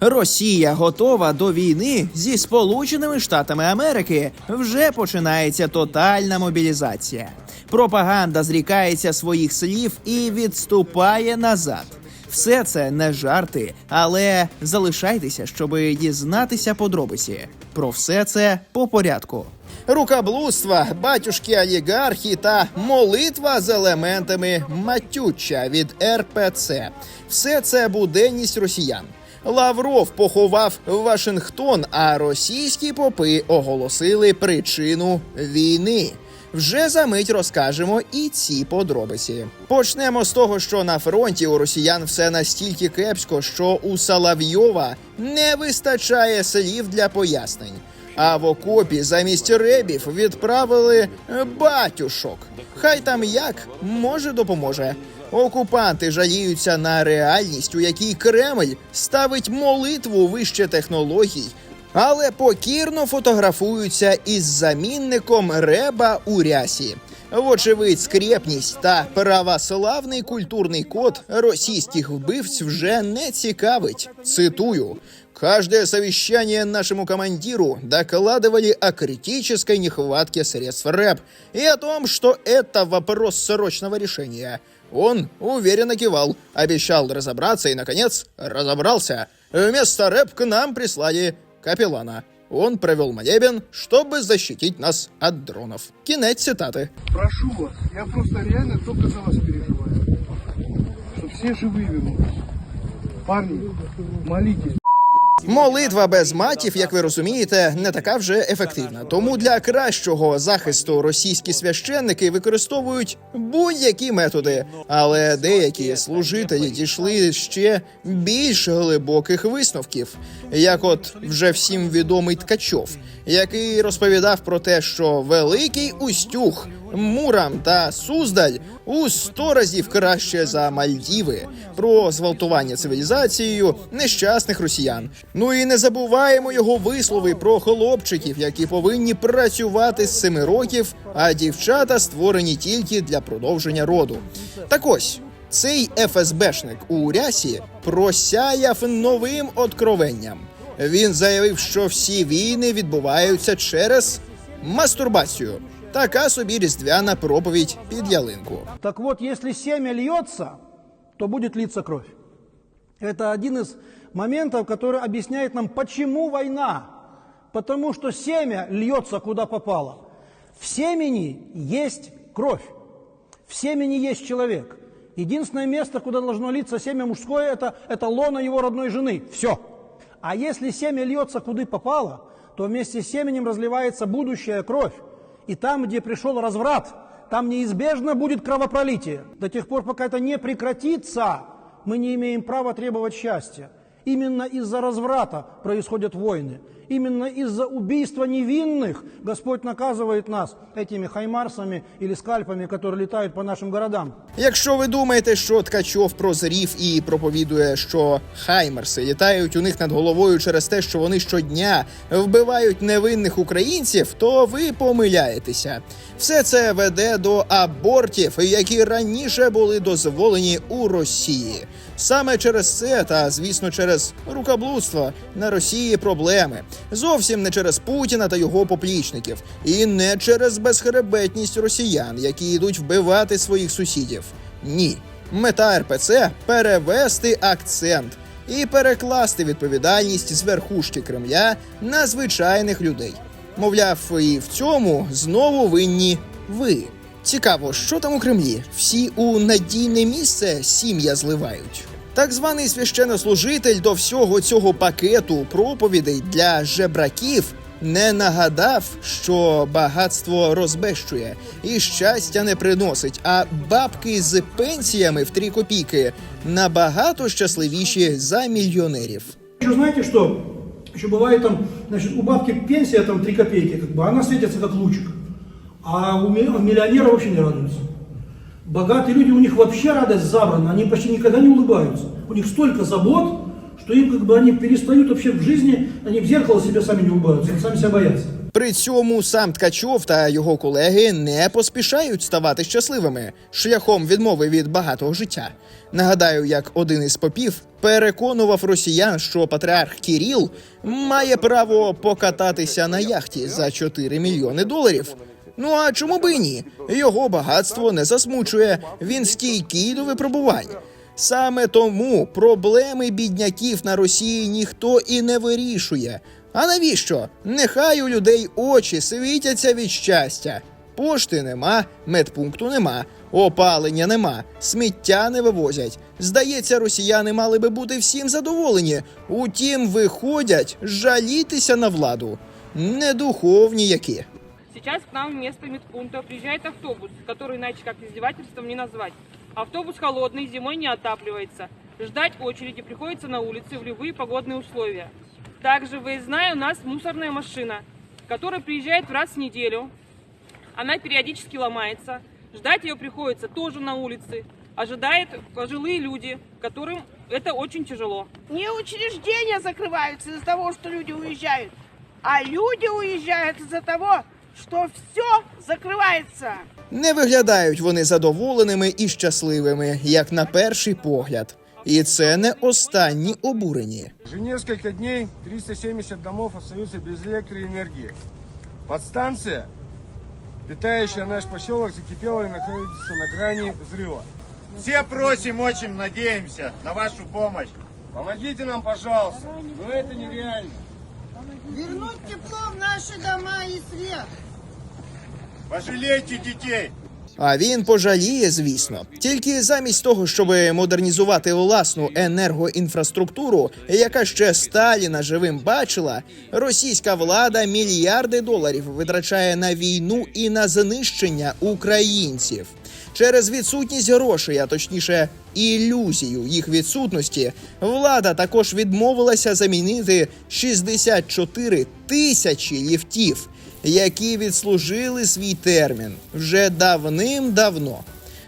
Росія готова до війни зі Сполученими Штатами Америки. Вже починається тотальна мобілізація. Пропаганда зрікається своїх слів і відступає назад. Все це не жарти, але залишайтеся, щоб дізнатися подробиці. Про все це по порядку. Рукоблудства, батюшки олігархи та молитва з елементами матюча від РПЦ. Все це буденність росіян. Лавров поховав Вашингтон, а російські попи оголосили причину війни. Вже за мить розкажемо і ці подробиці. Почнемо з того, що на фронті у росіян все настільки кепсько, що у Соловйова не вистачає слів для пояснень. А в окопі замість ребів відправили батюшок. Хай там як може допоможе. Окупанти жаліються на реальність, у якій Кремль ставить молитву вище технологій, але покірно фотографуються із замінником Реба у рясі. Вочевидь, скрєпність та православний культурний код російських вбивць вже не цікавить. Цитую. Каждое совещание нашему командиру докладывали о критической нехватке средств РЭП и о том, что это вопрос срочного решения. Он уверенно кивал, обещал разобраться и, наконец, разобрался. Вместо рэп к нам прислали капеллана. Он провел молебен, чтобы защитить нас от дронов. Кінець цитати. Прошу вас, я просто реально только за вас переживаю. Чтобы все живые вернулись. Парни, молитесь. Молитва без матів, як ви розумієте, не така вже ефективна. Тому для кращого захисту російські священники використовують будь-які методи, але деякі служителі дійшли ще більш глибоких висновків, як от вже всім відомий Ткачов, який розповідав про те, що великий Устюг, Мурам та Суздаль у сто разів краще за Мальдіви, про зґвалтування цивілізацією нещасних росіян. Ну і не забуваємо його вислови про хлопчиків, які повинні працювати з семи років, а дівчата створені тільки для продовження роду. Так ось. Цей ФСБшник у рясі просяяв новим откровенням. Він заявив, що всі війни відбуваються через мастурбацію. Така собі різдвяна проповідь під ялинку. Так вот, если семя льется, то будет литься кровь. Это один из моментов, который объясняет нам, почему война. Потому что семя льется куда попало. В семени есть кровь. В семени есть человек. Единственное место, куда должно литься семя мужское, это, это лона его родной жены. Все. А если семя льется куда попало, то вместе с семенем разливается будущая кровь. И там, где пришел разврат, там неизбежно будет кровопролитие. До тех пор, пока это не прекратится, мы не имеем права требовать счастья. Именно из-за разврата происходят войны. Именно из-за убийства невинных Господь наказывает нас этими хаймарсами или скальпами, которые летают по нашим городам. Якщо ви думаєте, що Ткачов прозрів і проповідує, що хаймерси літають у них над головою через те, що вони щодня вбивають невинних українців, то ви помиляєтеся. Все це веде до абортів, які раніше були дозволені у Росії. Саме через це, та звісно, через рукоблудство на Росії проблеми. Зовсім не через Путіна та його поплічників, і не через безхребетність росіян, які йдуть вбивати своїх сусідів. Ні, мета РПЦ перевести акцент і перекласти відповідальність з верхушки Кремля на звичайних людей. Мовляв, і в цьому знову винні ви. Цікаво, що там у Кремлі? Всі у надійне місце сім'я зливають. Так званий священнослужитель до всього цього пакету проповідей для жебраків не нагадав, що багатство розбещує і щастя не приносить, а бабки з пенсіями в три копійки набагато щасливіші за мільйонерів. Еще знаете что? Еще бывает там, значит, у бабки пенсия там 3 копейки, как бы, она светится как лучик. А у миллионера вообще не радуются. Богатые люди, у них вообще радость забрана, они почти никогда не улыбаются. У них столько забот, что им как бы они перестают вообще в жизни, они в зеркало себе сами не улыбаются, они сами себя боятся. При цьому сам Ткачов та його колеги не поспішають ставати щасливими шляхом відмови від багатого життя. Нагадаю, як один із попів переконував росіян, що патріарх Кіріл має право покататися на яхті за 4 мільйони доларів. Ну а чому би ні? Його багатство не засмучує. Він стійкий до випробувань. Саме тому проблеми бідняків на Росії ніхто і не вирішує. А навіщо? Нехай у людей очі світяться від щастя. Пошти нема, медпункту нема, опалення нема, сміття не вивозять. Здається, росіяни мали би бути всім задоволені. Утім, виходять жалітися на владу. Недуховні які. Сейчас к нам вместо медпункта приезжает автобус, который иначе как издевательством не назвать. Автобус холодный, зимой не отапливается. Ждать очереди приходится на улице в любые погодные условия. Также, выездная у нас мусорная машина, которая приезжает раз в неделю. Она периодически ломается. Ждать ее приходится тоже на улице. Ожидают пожилые люди, которым это очень тяжело. Не учреждения закрываются из-за того, что люди уезжают, а люди уезжают из-за того, что все закрывается. Не виглядають вони задоволеними і щасливими, як на перший погляд. І це не останні обурені. Уже несколько дней 370 домов остаются без электроэнергии. Подстанция, питающая наш поселок, закипела и находится на грани взрыва. Все просим, очень надеемся на вашу помощь. Помогите нам, пожалуйста. Но это нереально. Вернуть тепло в наши дома и свет. Пожалейте детей. А він пожаліє, звісно. Тільки замість того, щоб модернізувати власну енергоінфраструктуру, яка ще Сталіна живим бачила, російська влада мільярди доларів витрачає на війну і на знищення українців. Через відсутність грошей, а точніше ілюзію їх відсутності, влада також відмовилася замінити 64 тисячі ліфтів, які відслужили свій термін вже давним-давно.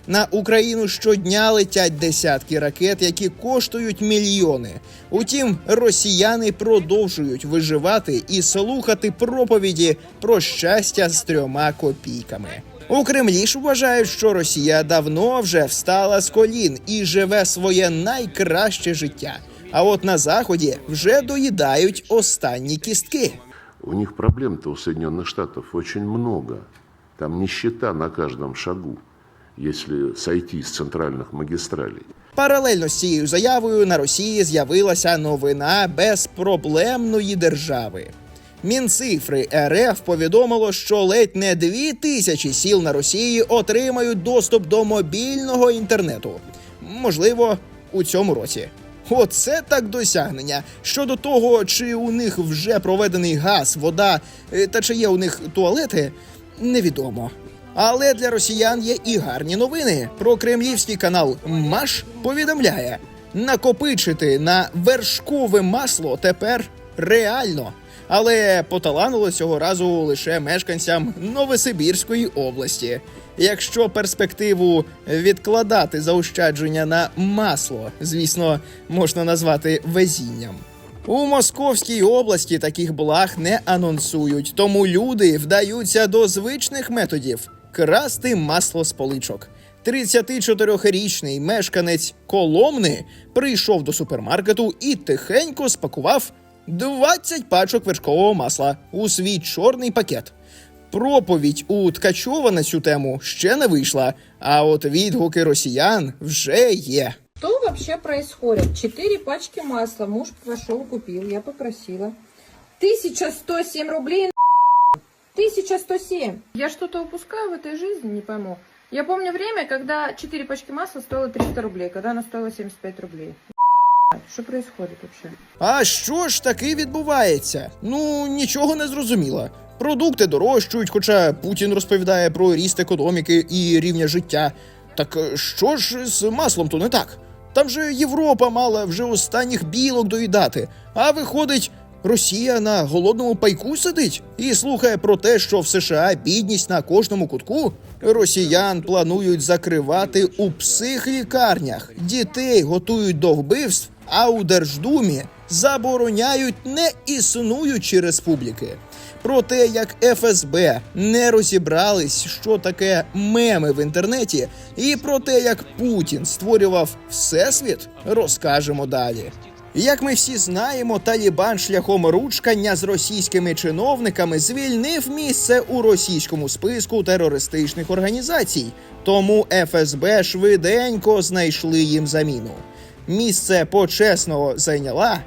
На Україну щодня летять десятки ракет, які коштують мільйони. Утім, росіяни продовжують виживати і слухати проповіді про щастя з трьома копійками. У Кремлі ж вважають, що Росія давно вже встала з колін і живе своє найкраще життя. А от на заході вже доїдають останні кістки. У них проблем-то у Соединенных Штатов очень много. Там нищета на каждом шагу, если сойти с центральных магистралей. Паралельно з цією заявою на Росії з'явилася новина безпроблемної держави. Мінцифри РФ повідомило, що ледь не дві тисячі сіл на Росії отримають доступ до мобільного інтернету. Можливо, у цьому році. Оце так досягнення. Щодо того, чи у них вже проведений газ, вода е, та чи є у них туалети, невідомо. Але для росіян є і гарні новини. Про кремлівський канал Маш повідомляє: накопичити на вершкове масло тепер реально. Але поталанило цього разу лише мешканцям Новосибірської області. Якщо перспективу відкладати заощадження на масло, звісно, можна назвати везінням. У Московській області таких благ не анонсують, тому люди вдаються до звичних методів красти масло з поличок. 34-річний мешканець Коломни прийшов до супермаркету і тихенько спакував 20 пачок вершкового масла у свій чорний пакет. Проповідь у Ткачова на цю тему ще не вийшла, а от відгуки росіян вже є. Что вообще происходит? Четыре пачки масла муж пошел купил, я попросила. 1107 рублей. 1107. Я что-то упускаю в этой жизни, не пойму. Я помню время, когда 4 пачки масла стоило 300 рублей, когда она стоила 75 рублей. Что происходит вообще? А що ж таки відбувається? Ну нічого не зрозуміло. Продукти дорожчають, хоча Путін розповідає про ріст економіки і рівня життя. Так е, що ж з маслом то не так? Там же Європа мала вже останніх білок доїдати, а виходить. Росія на голодному пайку сидить і слухає про те, що в США бідність на кожному кутку. Росіян планують закривати у психлікарнях. Дітей готують до вбивств, а у Держдумі забороняють неіснуючі республіки. про те, як ФСБ не розібрались, що таке меми в інтернеті, і про те, як Путін створював всесвіт, розкажемо далі. Як ми всі знаємо, Талібан шляхом ручкання з російськими чиновниками звільнив місце у російському списку терористичних організацій. Тому ФСБ швиденько знайшли їм заміну. Місце почесного зайняла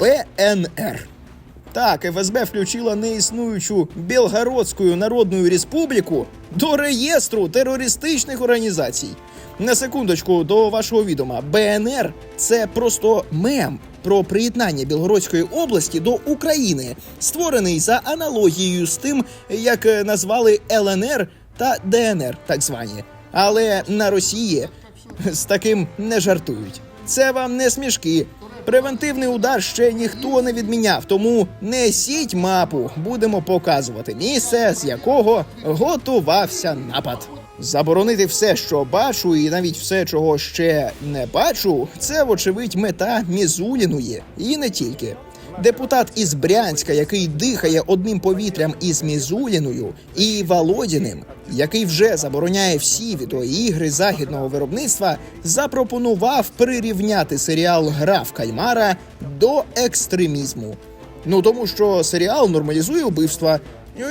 БНР. Так, ФСБ включила неіснуючу Білгородську Народну Республіку до реєстру терористичних організацій. На секундочку до вашого відома, БНР це просто мем про приєднання Білгородської області до України, створений за аналогією з тим, як назвали ЛНР та ДНР, так звані. Але на Росії з таким не жартують. Це вам не смішки. Превентивний удар ще ніхто не відміняв, тому несіть мапу. Будемо показувати місце, з якого готувався напад. Заборонити все, що бачу, і навіть все, чого ще не бачу, це вочевидь мета Мізуліної, і не тільки. Депутат із Брянська, який дихає одним повітрям із Мізуліною, і Володіним, який вже забороняє всі відеоігри західного виробництва, запропонував прирівняти серіал Гра в кальмара до екстремізму. Ну тому що серіал нормалізує вбивства.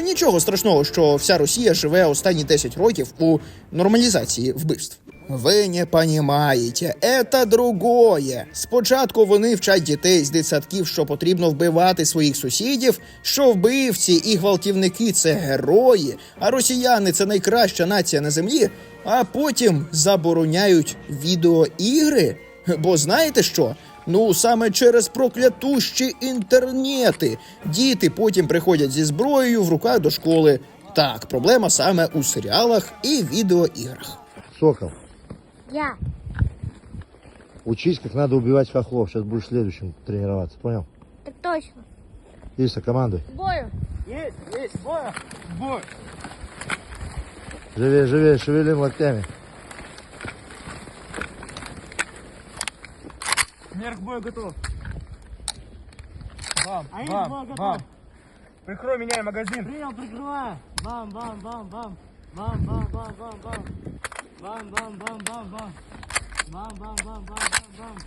Нічого страшного, що вся Росія живе останні 10 років у нормалізації вбивств. Ви не понімаєте, це другое. Спочатку вони вчать дітей з дитсадків, що потрібно вбивати своїх сусідів, що вбивці і гвалтівники це герої, а росіяни це найкраща нація на землі. А потім забороняють відеоігри. Бо знаєте що? Ну саме через проклятущі інтернети діти потім приходять зі зброєю в руках до школи. Так, проблема саме у серіалах і відеоіграх. Сокол, Я. учись, как надо убивать хохлов. Сейчас будешь следующим тренироваться, понял? Так точно. Иса, командуй. Бою. Живее, живее, шевелим локтями. Мерк бой готов. Бам, бам, бам. Прикрой, меняй магазин. Принял, прикрываю. Бам, бам, бам, бам. Бам, бам, бам, бам, бам. Бам, бам, бам, бам, бам. Бам, бам, бам, бам, бам, бам.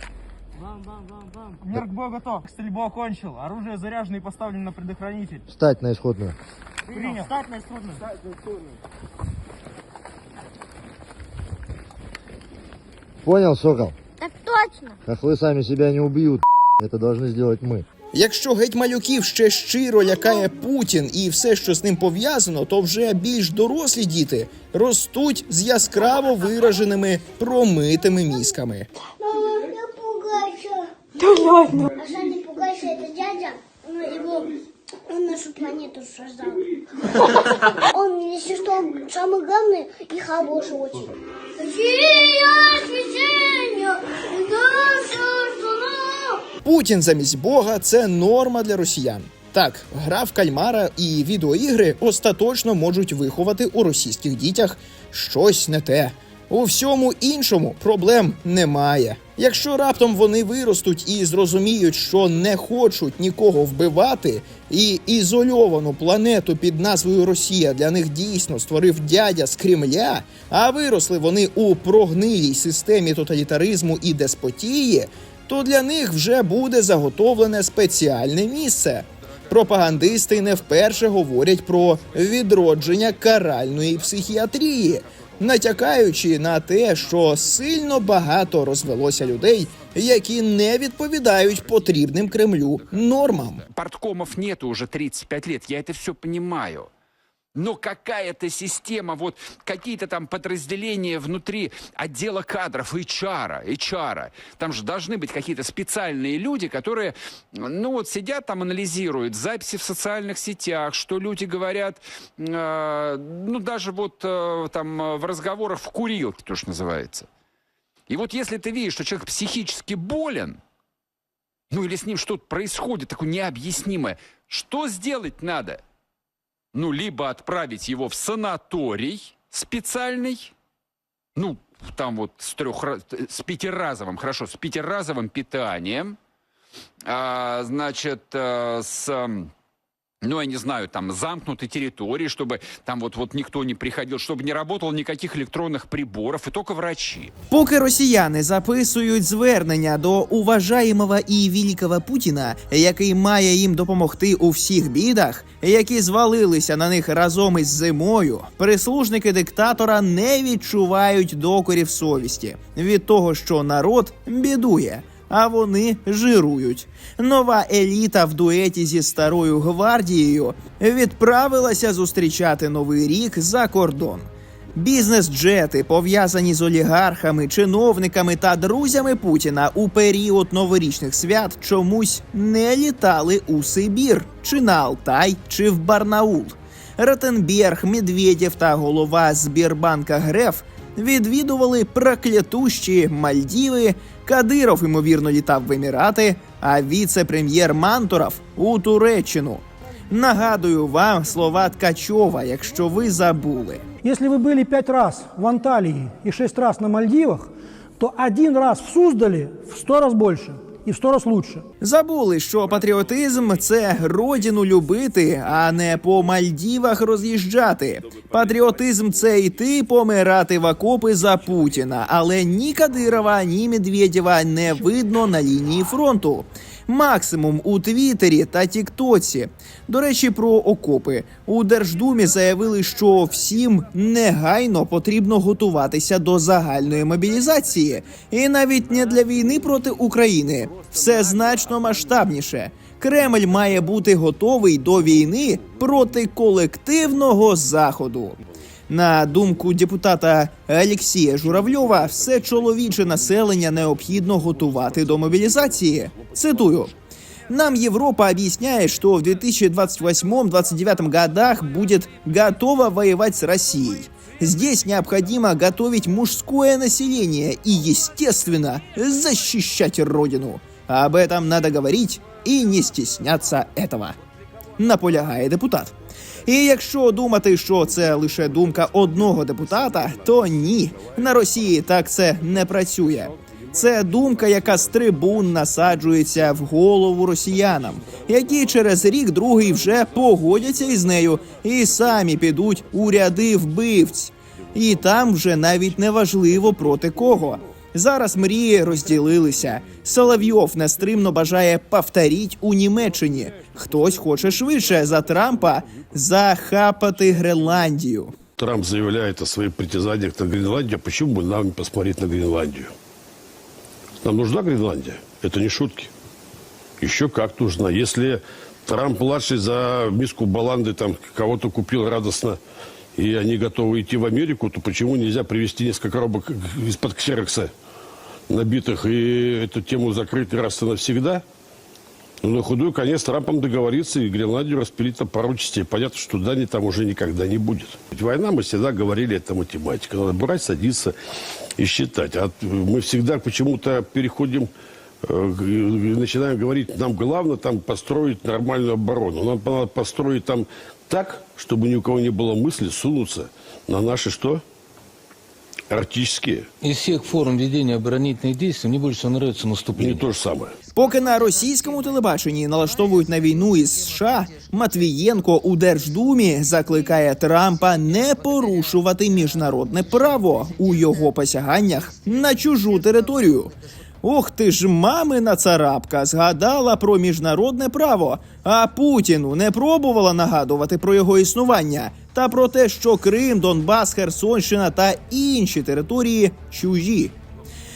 Бам, бам, бам, бам. Мерк бой готов. Стрельбу окончил. Оружие заряжено и поставлено на предохранитель. Встать на исходную. Принял. Встать на исходную. Понял, Сокол? Так точно. Хохлы сами себя не убьют. Это должны сделать мы. Якщо геть малюків ще щиро лякає Путін і все, що з ним пов'язано, то вже більш дорослі діти ростуть з яскраво вираженими промитими мізками. Мама, не пугайся. Да ладно. А что не пугайся, это дядя, ну, его, он нашу планету создал. Он, если что, самый главный и хороший очень. Сия, свечение, наша страна. Путін замість Бога це норма для росіян. Так, гра в кальмара і відеоігри остаточно можуть виховати у російських дітях щось не те. У всьому іншому проблем немає. Якщо раптом вони виростуть і зрозуміють, що не хочуть нікого вбивати, і ізольовану планету під назвою Росія для них дійсно створив дядя з Кремля, а виросли вони у прогнилій системі тоталітаризму і деспотії, то для них вже буде заготовлене спеціальне місце. Пропагандисти не вперше говорять про відродження каральної психіатрії, натякаючи на те, що сильно багато розвелося людей, які не відповідають потрібним Кремлю нормам. Порткомов нету уже 35 лет, я это все понимаю. Но какая-то система, вот какие-то там подразделения внутри отдела кадров, HR, HR, там же должны быть какие-то специальные люди, которые, ну вот сидят там, анализируют записи в социальных сетях, что люди говорят, э, ну даже вот э, там в разговорах в курилке, то, что называется. И вот если ты видишь, что человек психически болен, ну или с ним что-то происходит такое необъяснимое, что сделать надо? Ну, либо отправить его в санаторий специальный, ну, там вот с, трех, с пятиразовым, хорошо, с пятиразовым питанием, а, значит, э, с м, ну, я не знаю, там, замкнутой территории, чтобы там вот, вот никто не приходил, чтобы не работало никаких электронных приборов, и только врачи. Поки росіяни записують звернення до уважаємого і великого Путіна, який має їм допомогти у всіх бідах, які звалилися на них разом із зимою, прислужники диктатора не відчувають докорів совісті від того, що народ бідує. А вони жирують. Нова еліта в дуеті зі старою гвардією відправилася зустрічати новий рік за кордон. Бізнес-джети, пов'язані з олігархами, чиновниками та друзями Путіна у період новорічних свят чомусь не літали у Сибір, чи на Алтай, чи в Барнаул. Ротенберг, Медведєв та голова Збірбанка Греф відвідували проклятущі Мальдіви. Кадиров, ймовірно, літав в Емірати, а віце-прем'єр Мантуров у Туреччину. Нагадую вам слова Ткачова, якщо ви забули. Якщо ви були пять разів в Анталії і шість разів на Мальдівах, то один раз в Суздалі в сто раз больше и в сто раз лучше. Забули, що патріотизм це родину любити, а не по Мальдівах роз'їжджати. Патріотизм це йти помирати в окопи за Путіна, але ні Кадирова, ні Медведєва не видно на лінії фронту. Максимум у Твіттері та Тіктоці. До речі, про окопи у Держдумі заявили, що всім негайно потрібно готуватися до загальної мобілізації, і навіть не для війни проти України. Все значно масштабніше. Кремль має бути готовий до війни проти колективного заходу. На думку депутата Олексія Журавльова, все чоловіче населення необхідно готувати до мобілізації. Цитую. Нам Европа объясняет, что в 2028-2029 годах будет готова воевать с Россией. Здесь необходимо готовить мужское население и, естественно, защищать Родину. Об этом надо говорить и не стесняться этого. Наполягає депутат. І якщо думати, що це лише думка одного депутата, то ні, на Росії так це не працює. Це думка, яка з трибун насаджується в голову росіянам, які через рік другий вже погодяться із нею і самі підуть у ряди вбивць. І там вже навіть не важливо проти кого. Зараз мрії розділилися. Соловйов нестримно бажає повторіть у Німеччині. Хтось хоче швидше за Трампа захапати Гренландію. Трамп заявляет о своих притязаниях на Гренландию. А Почему бы нам не посмотреть на Гренландию? Нам нужна Гренландия? Это не шутки. Еще как нужна. Если Трамп-младший за миску баланды там кого-то купил радостно, и они готовы идти в Америку, то почему нельзя привезти несколько коробок из-под ксерокса Набитых и эту тему закрыть раз и навсегда? Ну, на худой конец Трампом договориться и Гренландию распилить на пару частей. Понятно, что Дани там уже никогда не будет. Ведь война, мы всегда говорили, это математика. Надо брать, садиться и считать. А мы всегда почему-то переходим э, начинаем говорить, нам главное там построить нормальную оборону. Нам надо построить там так, чтобы ни у кого не было мысли сунуться на наши что? Арктические. Из всех форм ведения оборонительных действий мне больше всего нравится Не наступление. то же самое. Поки на російському телебаченні налаштовують на війну із США, Матвієнко у Держдумі закликає Трампа не порушувати міжнародне право у його посяганнях на чужу територію. Ох ти ж мамина царапка згадала про міжнародне право, а Путіну не пробувала нагадувати про його існування та про те, що Крим, Донбас, Херсонщина та інші території чужі.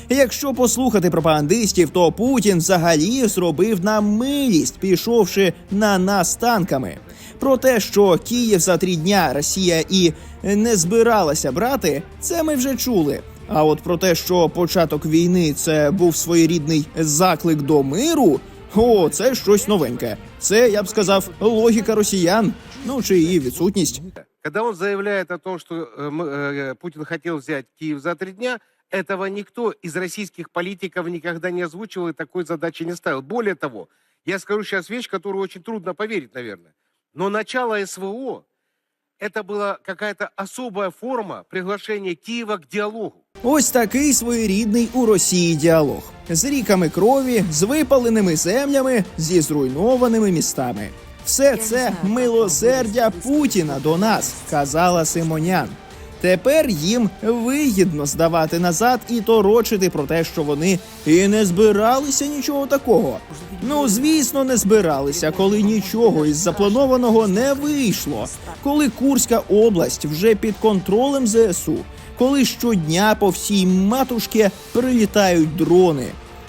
Якщо послухати пропагандистів, то Путін взагалі зробив нам милість, пішовши на нас танками. Про те, що Київ за три дня Росія і не збиралася брати, це ми вже чули. А от про те, що початок війни це був своєрідний заклик до миру, о, це щось новеньке. Це я б сказав логіка росіян, ну чи її відсутність. Когда он заявляет о том, что э, м- э, Путин хотел взять Киев за три дня, этого никто из российских политиков никогда не озвучивал и такой задачи не ставил. Более того, я скажу сейчас вещь, которую очень трудно поверить, наверное. Но начало СВО – это была какая-то особая форма приглашения Киева к диалогу. Ось такий своєрідний у Росії діалог з ріками крові, з випаленими землями, зі зруйнованими містами. Все це милосердя Путіна до нас, казала Симонян. Тепер їм вигідно здавати назад і торочити про те, що вони і не збиралися нічого такого. Ну, звісно, не збиралися, коли нічого із запланованого не вийшло, коли Курська область вже під контролем ЗСУ, коли щодня по всій матушці прилітають дрони.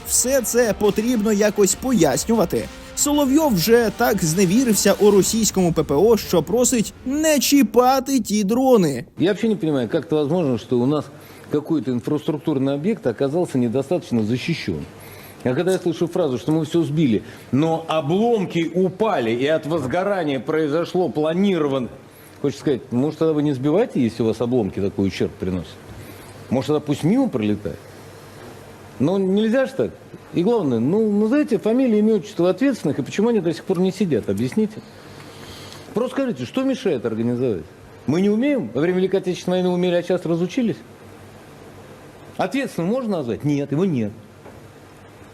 Все це потрібно якось пояснювати. Соловйов вже так зневірився у російському ППО, що просить не чіпати ті дрони. Я вообще не понимаю, как это возможно, что у нас какой-то инфраструктурный объект оказался недостаточно защищен. А когда я слышу фразу, что мы все сбили, но обломки упали, и от возгорания произошло планирован... Хочется сказать, может, тогда вы не сбивайте, если у вас обломки такой ущерб приносят? Может, тогда пусть мимо пролетает? Ну, нельзя же так. И главное, ну, ну, знаете, фамилии, имя, отчество ответственных, и почему они до сих пор не сидят, объясните. Просто скажите, что мешает организовать? Мы не умеем? Во время Великой Отечественной войны умели, а сейчас разучились? Ответственным можно назвать? Нет, его нет.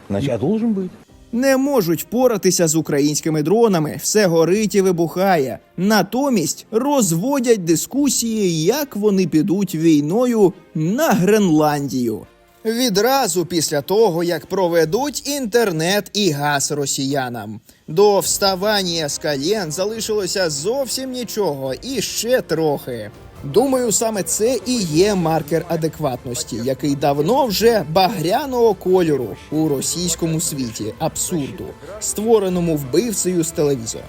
Значит, а должен быть. Не можуть впоратися з українськими дронами, все горить і вибухає. Натомість розводять дискусії, як вони підуть війною на Гренландію. Відразу після того, як проведуть інтернет і газ росіянам. До вставання з колін залишилося зовсім нічого і ще трохи. Думаю, саме це і є маркер адекватності, який давно вже багряного кольору у російському світі абсурду, створеному вбивцею з телевізора.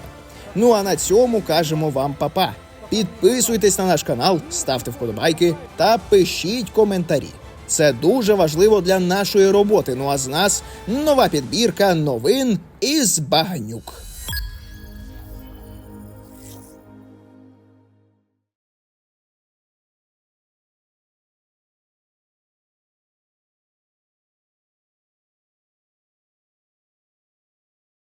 Ну а на цьому кажемо вам папа. Підписуйтесь на наш канал, ставте вподобайки та пишіть коментарі. Це дуже важливо для нашої роботи. Ну а з нас нова підбірка новин із Баганюк.